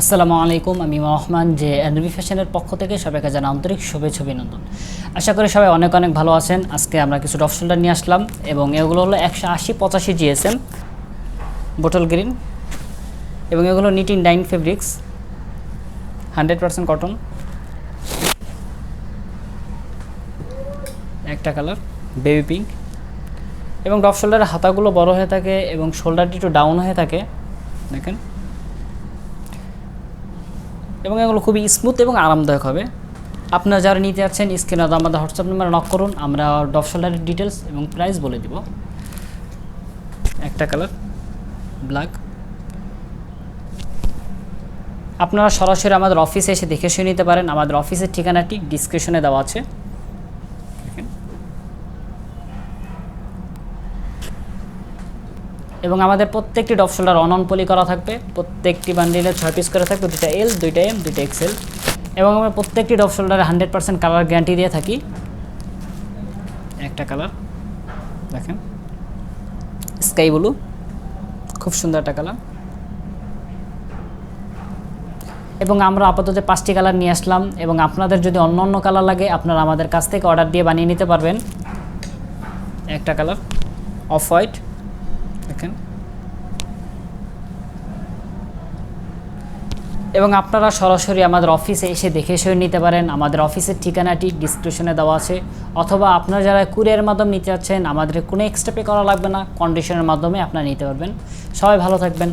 আসসালামু আলাইকুম, আমি রহমান যে এনবি ফ্যাশনের পক্ষ থেকে সবাইকে জানা আন্তরিক শুভেচ্ছা অভিনন্দন। আশা করি সবাই অনেক অনেক ভালো আছেন। আজকে আমরা কিছু ডফ শোল্ডার নিয়ে আসলাম এবং এগুলো হলো একশো আশি পঁচাশি জিএসএম বোটল গ্রিন এবং এগুলো knitting dyed fabrics, hundred percent cotton. একটা কালার, বেবি পিঙ্ক। এবং ডফ শোল্ডারের হাতাগুলো বড় হয়ে থাকে এবং শোল্ডারটি একটু ডাউন হয়ে থাকে। দেখেন। এবং এগুলো খুবই স্মুথ এবং আরামদায়ক হবে। আপনারা যারা নিতে যাচ্ছেন স্ক্রিনে আমাদের হোয়াটসঅ্যাপ নাম্বারে নক করুন, আমরা ডফ শোল্ডারের ডিটেলস এবং প্রাইস বলে দিব। একটা কালার ব্ল্যাক আপনারা সরাসরি আমাদের অফিসে এসে দেখে শুনে নিতে পারেন। আমাদের অফিসের ঠিকানাটি ডিসক্রিপশনে দেওয়া আছে দেখেন। এবং আমাদের প্রত্যেকটি drop shoulder on on poly করা থাকবে। প্রত্যেকটি বান্ডিলে ছয় পিস করে থাকবে, দুইটা এল দুইটা এম দুইটা এক্সেল এবং আমরা প্রত্যেকটি ডপ শোল্ডারে হান্ড্রেড পার্সেন্ট কালার গ্যারান্টি দিয়ে থাকি। একটা কালার দেখেন। স্কাই ব্লু খুব সুন্দর একটা কালার এবং আমরা আপাতত পাঁচটি কালার নিয়ে আসলাম, এবং আপনাদের যদি অন্য অন্য কালার লাগে, আপনারা আমাদের কাছ থেকে অর্ডার দিয়ে বানিয়ে নিতে পারবেন। একটা কালার অফ হোয়াইট দেখেন এবং আপনারা সরাসরি আমাদের অফিসে এসে দেখে শুনে নিতে পারেন। আমাদের অফিসের ঠিকানাটি ডিসক্রিপশনে দেওয়া আছে। অথবা আপনারা যারা কুরিয়ার মাধ্যমে নিতে চাচ্ছেন আমাদের কোনো এক্সট্রা পে করা লাগবে না। কন্ডিশনের মাধ্যমে আপনারা নিতে পারবেন। সবাই ভালো থাকবেন।